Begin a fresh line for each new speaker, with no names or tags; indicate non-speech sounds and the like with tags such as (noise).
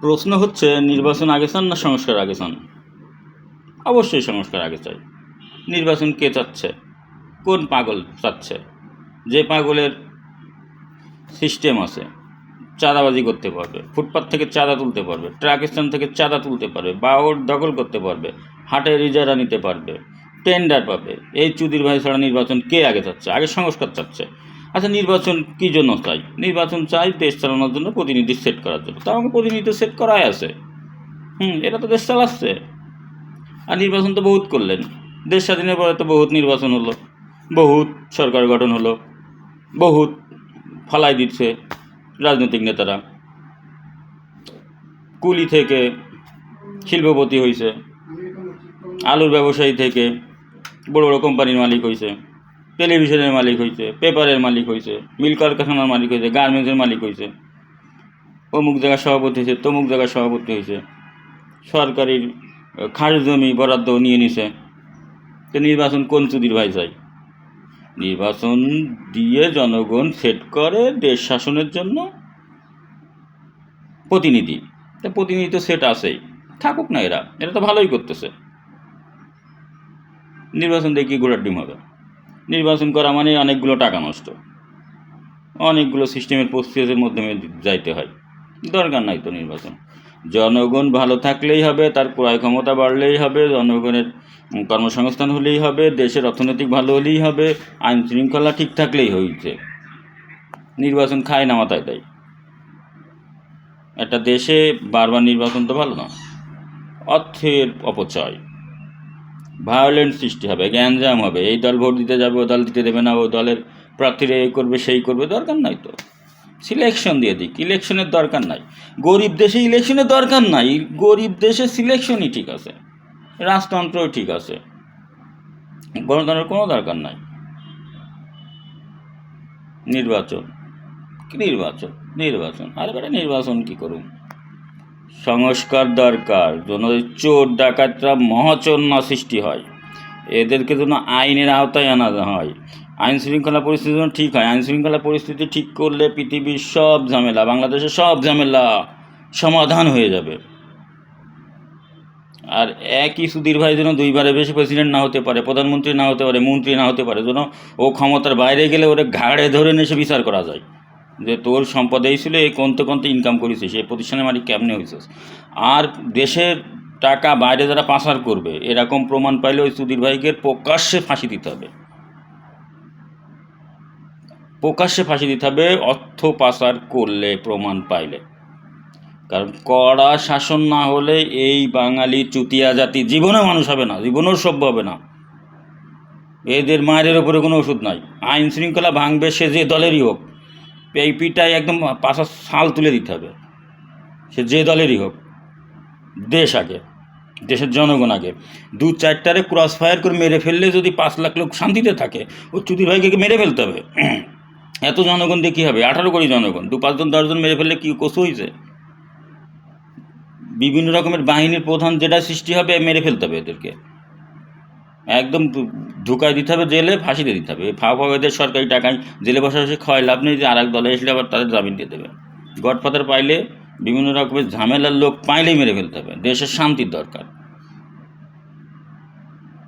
প্রশ্ন হচ্ছে, নির্বাচন আগে চান না সংস্কার আগে চান? অবশ্যই সংস্কার আগে চাই। নির্বাচন কে চাচ্ছে? কোন পাগল চাচ্ছে? যে পাগলের সিস্টেম আছে, চাঁদাবাজি করতে পারবে, ফুটপাত থেকে চাঁদা তুলতে পারবে, ট্রাক থেকে চাঁদা তুলতে পারবে বাওর দখল করতে পারবে, হাটে রিজারা নিতে পারবে টেন্ডার পাবে, এই চুদির ভাই ছাড়া নির্বাচন কে আগে চাচ্ছে? আগে সংস্কার চাচ্ছে। আচ্ছা নির্বাচন কী জন্য চাই? নির্বাচন চাই দেশ চালানোর জন্য প্রতিনিধি সেট করার জন্য। তা আমাকে প্রতিনিধি সেট করাই আছে। হুম, এটা তো দেশ চালাচ্ছে। আর নির্বাচন তো বহুত করলেন। দেশ স্বাধীনের পরে তো বহুত নির্বাচন হলো। বহুত সরকার গঠন হলো। বহুত ফালাই দিচ্ছে রাজনৈতিক নেতারা। কুলি থেকে শিল্পপতি হয়েছে আলুর ব্যবসায়ী থেকে বড় বড় কোম্পানির মালিক হয়েছে টেলিভিশনের মালিক হয়েছে পেপারের মালিক হয়েছে মিল কারখানার মালিক হয়েছে গার্মেন্টসের মালিক হয়েছে অমুক জায়গার সভাপতি হয়েছে তমুক জায়গার সভাপতি হয়েছে সরকারির খাস জমি বরাদ্দ নিয়ে নিছে। তো নির্বাচন কোন চুদির ভাই চাই? নির্বাচন দিয়ে জনগণ সেট করে দেশ শাসনের জন্য প্রতিনিধি। তা প্রতিনিধি তো সেট আছেই। থাকুক না এরা এরা তো ভালোই করতেছে। নির্বাচন দিয়ে কি ঘোড়ার ডিম হবে? নির্বাচন করা মানে অনেকগুলো টাকা নষ্ট। অনেকগুলো সিস্টেমের প্রস্তুতির মাধ্যমে যাইতে হয়। দরকার নাই তো নির্বাচন। জনগণ ভালো থাকলেই হবে, তার ক্রয় ক্ষমতা বাড়লেই হবে, জনগণের কর্মসংস্থান হলেই হবে, দেশের অর্থনৈতিক ভালো হলেই হবে, আইন শৃঙ্খলা ঠিক থাকলেই হয়েছে নির্বাচন খায় না মাথায় তাই। একটা দেশে বারবার নির্বাচন তো ভালো না। অর্থের অপচয়। ভায়োলেন্ট সৃষ্টি হবে, গ্যাঞ্জাম হবে, এই দল ভোট দিতে যাবে, ও দল দিতে দেবে না, ও দলের প্রার্থীরা এই করবে, সেই করবে, দরকার নাই তো। সিলেকশন দিয়ে দিক ইলেকশনের দরকার নাই। গরিব দেশে ইলেকশনের দরকার নাই, গরিব দেশে সিলেকশনই ঠিক আছে, রাজতন্ত্রও ঠিক আছে, গণতন্ত্রের কোনো দরকার নাই। নির্বাচন নির্বাচন? নির্বাচন, আরে বেটা নির্বাচন কি করুন সংস্কার দরকার ওই চোর ডাকাতরা মহাচোর না সৃষ্টি হয়। এদেরকে যেন আইনের আওতায় আনা হয়। আইন শৃঙ্খলা পরিস্থিতি যেন ঠিক হয়। আইন শৃঙ্খলা পরিস্থিতি ঠিক করলে পৃথিবীর সব ঝামেলা, বাংলাদেশের সব ঝামেলা সমাধান হয়ে যাবে। আর একই সুধীর ভাই যেন দুইবারে বেশি প্রেসিডেন্ট না হতে পারে, প্রধানমন্ত্রী না হতে পারে, মন্ত্রী না হতে পারে, যেন ও ক্ষমতার বাইরে গেলে ওরে ঘাড়ে ধরে নিয়ে বিচার করা যায়। যে তোর সম্পদ এই ছিল, এই কমতে কমতে ইনকাম করেছিস সেই প্রতিষ্ঠানের মালিক কেমনে হয়েছিস আর দেশের টাকা বাইরে যারা পাচার করবে, এরকম প্রমাণ পাইলে ওই সুধীর ভাইকে প্রকাশ্যে ফাঁসি দিতে হবে। প্রকাশ্যে ফাঁসি দিতে হবে, অর্থ পাচার করলে প্রমাণ পাইলে। কারণ কড়া শাসন না হলে এই বাঙালি চুতিয়া জাতি জীবনে মানুষ হবে না, জীবনেও সভ্য হবে না। এদের মায়ের ওপরে কোনো ওষুধ নাই। আইন শৃঙ্খলা ভাঙবে সে যে দলেরই হোক। এই পিটাই একদম পাশার শাল তুলে দিতে হবে। সে যে দলেরই হোক, দেশ আগে, দেশের জনগণ আগে। দু চারটারে ক্রস ফায়ার করে মেরে ফেললে যদি পাঁচ লাখ লোক শান্তিতে থাকে, ও চুদির ভাইকে মেরে ফেলতে হবে? (clears throat) এত জনগণ দিয়ে কী হবে? আঠারো কোটি জনগণ, দু পাঁচজন, দশজন মেরে ফেললে কি কষু হয়েছে বিভিন্ন রকমের বাহিনীর প্রধান যেটা সৃষ্টি হবে, মেরে ফেলতে হবে এদেরকে। একদম ঢুকায় দিতে হবে জেলে, ফাঁসি দিয়ে দিতে হবে। এদের সরকারি টাকায় জেলে বসে বসে খাওয়াই লাভ নেই, যে আর এক দলে এসলে আবার তাদের জামিন দিয়ে দেবে। গডফাদার পাইলে বিভিন্ন রকমের ঝামেলার লোক পাইলেই মেরে ফেলতে হবে। দেশের শান্তির দরকার।